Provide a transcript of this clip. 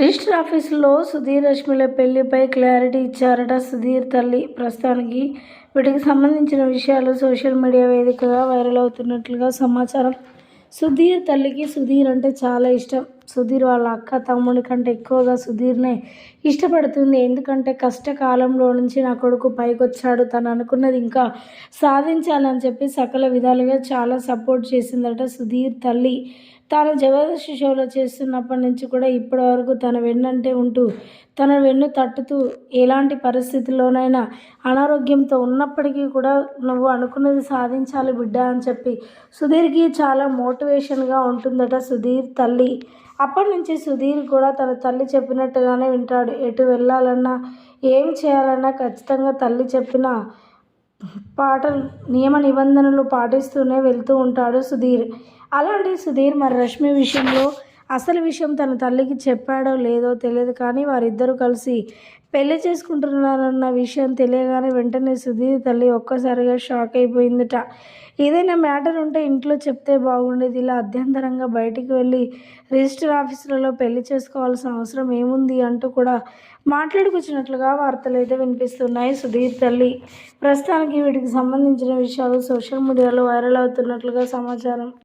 Register ఆఫీసులో Sudheer రష్మిల పెళ్ళిపై clarity ఇచ్చారట సుధీర్ తల్లి. ప్రస్తుతానికి వీటికి సంబంధించిన విషయాలు సోషల్ మీడియా వేదికగా వైరల్ అవుతున్నట్లుగా సమాచారం. సుధీర్ తల్లికి సుధీర్ అంటే చాలా ఇష్టం. సుధీర్ వాళ్ళ అక్క తమ్ముడి కంటే ఎక్కువగా సుధీర్నే ఇష్టపడుతుంది. ఎందుకంటే కష్టకాలంలో నుంచి నా కొడుకు పైకొచ్చాడు. తను అనుకున్నది ఇంకా సాధించాలని చెప్పి సకల విధాలుగా చాలా సపోర్ట్ చేసిందట సుధీర్ తల్లి. తాను జబర్దస్త్ షోలో చేస్తున్నప్పటి నుంచి కూడా ఇప్పటి వరకు తన వెన్నంటే ఉంటూ తన వెన్ను తట్టుతూ ఎలాంటి పరిస్థితుల్లోనైనా అనారోగ్యంతో ఉన్నప్పటికీ కూడా నువ్వు అనుకున్నది సాధించాలి బిడ్డ అని చెప్పి సుధీర్కి చాలా మోటివేషన్గా ఉంటుందట సుధీర్ తల్లి. అప్పటి నుంచి సుధీర్ కూడా తన తల్లి చెప్పినట్టుగానే వింటాడు. ఎటు వెళ్ళాలన్నా ఏం చేయాలన్నా ఖచ్చితంగా తల్లి చెప్పిన పాటలు నియమ నిబంధనలు పాటిస్తూనే వెళ్తూ ఉంటాడు సుధీర్. అలాంటి సుధీర్ మరి రష్మి విషయంలో అసలు విషయం తన తల్లికి చెప్పాడో లేదో తెలియదు కానీ వారిద్దరూ కలిసి పెళ్ళి చేసుకుంటున్నారన్న విషయం తెలియగానే వెంటనే సుధీర్ తల్లి ఒక్కసారిగా షాక్ అయిపోయిందట. ఏదైనా మ్యాటర్ ఉంటే ఇంట్లో చెప్తే బాగుండేది. ఇలా అధ్యంతరంగా బయటికి వెళ్ళి రిజిస్టర్ ఆఫీసులలో పెళ్ళి చేసుకోవాల్సిన అవసరం ఏముంది అంటూ కూడా మాట్లాడుకొచ్చినట్లుగా వార్తలు అయితే వినిపిస్తున్నాయి సుధీర్ తల్లి. ప్రస్తుతానికి వీటికి సంబంధించిన విషయాలు సోషల్ మీడియాలో వైరల్ అవుతున్నట్లుగా సమాచారం.